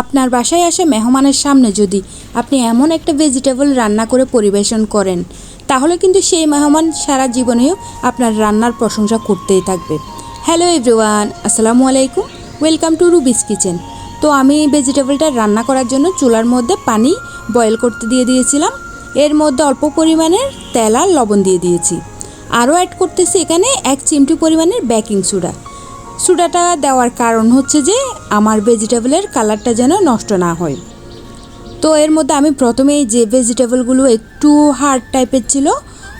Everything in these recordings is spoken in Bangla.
আপনার বাসায় আসা মেহমানের সামনে যদি আপনি এমন একটা ভেজিটেবল রান্না করে পরিবেশন করেন, তাহলে কিন্তু সেই মেহমান সারা জীবনেও আপনার রান্নার প্রশংসা করতেই থাকবে। হ্যালো এভরিওয়ান আসসালামু আলাইকুম ওয়েলকাম টু রুবিস কিচেন তো আমি ভেজিটেবলটা রান্না করার জন্য চুলার মধ্যে পানি বয়েল করতে দিয়ে দিয়েছিলাম। এর মধ্যে অল্প পরিমাণের তেল আর লবণ দিয়ে দিয়েছি। আরও অ্যাড করতেছি এখানে এক চিমটি পরিমাণের বেকিং সোডা সোডাটা দেওয়ার কারণ হচ্ছে যে আমার ভেজিটেবলের কালারটা যেন নষ্ট না হয়। তো এর মধ্যে আমি প্রথমেই যে ভেজিটেবলগুলো একটু হার্ড টাইপের ছিল,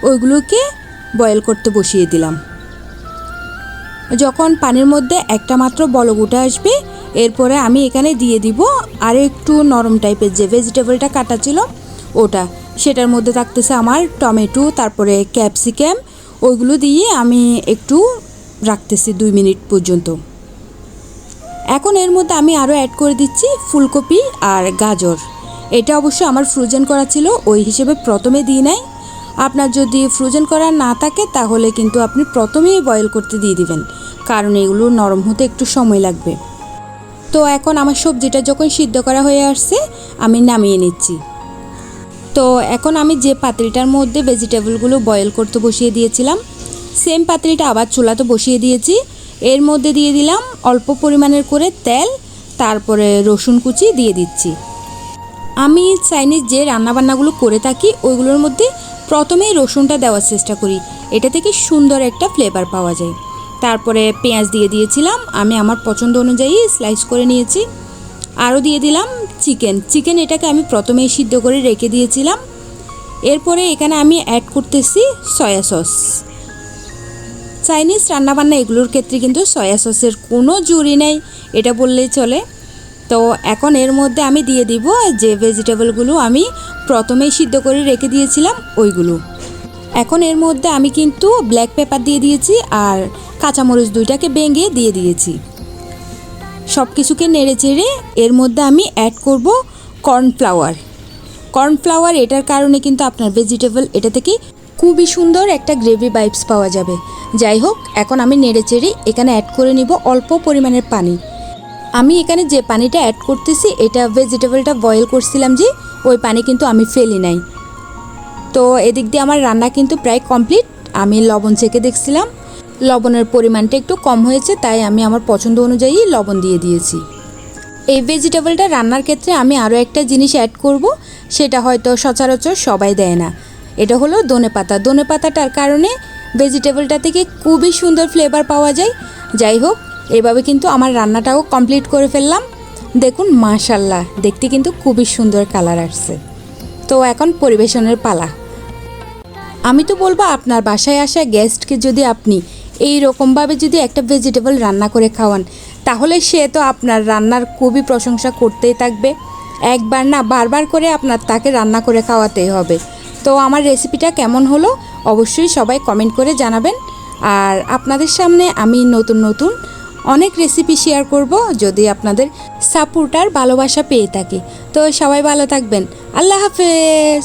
ওইগুলোকে বয়েল করতে বসিয়ে দিলাম। যখন পানির মধ্যে একটা মাত্র উঠে আসবে, এরপরে আমি এখানে দিয়ে দিব আর একটু নরম টাইপের যে ভেজিটেবলটা কাটা ছিল, ওটা। সেটার মধ্যে থাকতেছে আমার টমেটো, তারপরে ক্যাপসিকাম, ওইগুলো দিয়ে আমি একটু রাখতেছি দুই মিনিট পর্যন্ত। এখন এর মধ্যে আমি আরও অ্যাড করে দিচ্ছি ফুলকপি আর গাজর। এটা অবশ্য আমার ফ্রোজেন করা ছিল, ওই হিসেবে প্রথমে দিই নাই। আপনার যদি ফ্রোজেন করা না থাকে, তাহলে কিন্তু আপনি প্রথমেই বয়েল করতে দিয়ে দিবেন, কারণ এগুলো নরম হতে একটু সময় লাগবে। তো এখন আমার সবজিটা যখন সিদ্ধ করা হয়ে আসছে, আমি নামিয়ে নিচ্ছি। তো এখন আমি যে পাত্রিটার মধ্যে ভেজিটেবলগুলো বয়েল করতে বসিয়ে দিয়েছিলাম সেম পাত্রিটা আবার চুলাতে বসিয়ে দিয়েছি। এর মধ্যে দিয়ে দিলাম অল্প পরিমাণের করে তেল, তারপরে রসুন কুচি দিয়ে দিচ্ছি। আমি চাইনিজ যে রান্নাবান্নাগুলো করে থাকি, ওইগুলোর মধ্যে প্রথমেই রসুনটা দেওয়ার চেষ্টা করি। এটা থেকে সুন্দর একটা ফ্লেভার পাওয়া যায়। তারপরে পেঁয়াজ দিয়ে দিয়েছিলাম, আমি আমার পছন্দ অনুযায়ী স্লাইস করে নিয়েছি। আরও দিয়ে দিলাম চিকেন চিকেন এটাকে আমি প্রথমেই সিদ্ধ করে রেখে দিয়েছিলাম। এরপরে এখানে আমি অ্যাড করতেছি সয়া সস চাইনিজ রান্নাবান্না এগুলোর ক্ষেত্রে কিন্তু সয়া সসের কোনো জুড়ি নেই, এটা বললেই চলে। তো এখন এর মধ্যে আমি দিয়ে দিব যে ভেজিটেবলগুলো আমি প্রথমেই সিদ্ধ করে রেখে দিয়েছিলাম ওইগুলো। এখন এর মধ্যে আমি কিন্তু ব্ল্যাক পেপার দিয়ে দিয়েছি আর কাঁচামরিচ দুইটাকে ভেঙে দিয়ে দিয়েছি। সব কিছুকে নেড়ে চেড়ে এর মধ্যে আমি অ্যাড করব কর্নফ্লাওয়ার কর্নফ্লাওয়ার এটার কারণে কিন্তু আপনার ভেজিটেবল এটা থেকে খুবই সুন্দর একটা গ্রেভি বাইপস পাওয়া যাবে। যাই হোক, এখন আমি নেড়েচেড়ে এখানে অ্যাড করে নিব অল্প পরিমাণের পানি। আমি এখানে যে পানিটা অ্যাড করতেছি, এটা ভেজিটেবলটা বয়েল করছিলাম যে, ওই পানি কিন্তু আমি ফেলি নাই। তো এদিক দিয়ে আমার রান্না কিন্তু প্রায় কমপ্লিট আমি লবণ চেকে দেখছিলাম। লবণের পরিমাণটা একটু কম হয়েছে, তাই আমি আমার পছন্দ অনুযায়ী লবণ দিয়ে দিয়েছি। এই ভেজিটেবলটা রান্নার ক্ষেত্রে আমি আরও একটা জিনিস অ্যাড করব, সেটা হয়তো সচরাচর সবাই দেয় না। এটা হলো দনে পাতা। দনে পাতাটার কারণে ভেজিটেবলটা থেকে খুবই সুন্দর ফ্লেভার পাওয়া যায়। যাই হোক, এভাবে কিন্তু আমার রান্নাটাও কমপ্লিট করে ফেললাম। দেখুন মাশাল্লাহ দেখতে কিন্তু খুবই সুন্দর কালার আসছে। তো এখন পরিবেশনের পালা। আমি তো বলব, আপনার বাসায় আসা গেস্টকে যদি আপনি এই রকমভাবে যদি একটা ভেজিটেবল রান্না করে খাওয়ান, তাহলে সে তো আপনার রান্নার খুবই প্রশংসা করতেই থাকবে। একবার না বারবার করে আপনার তাকে রান্না করে খাওয়াতেই হবে। তো আমার রেসিপিটা কেমন হলো অবশ্যই সবাই কমেন্ট করে জানাবেন। আর আপনাদের সামনে আমি নতুন নতুন অনেক রেসিপি শেয়ার করব যদি আপনাদের সাপোর্ট আর ভালোবাসা পেয়ে থাকি। তো সবাই ভালো থাকবেন। আল্লাহ হাফেজ!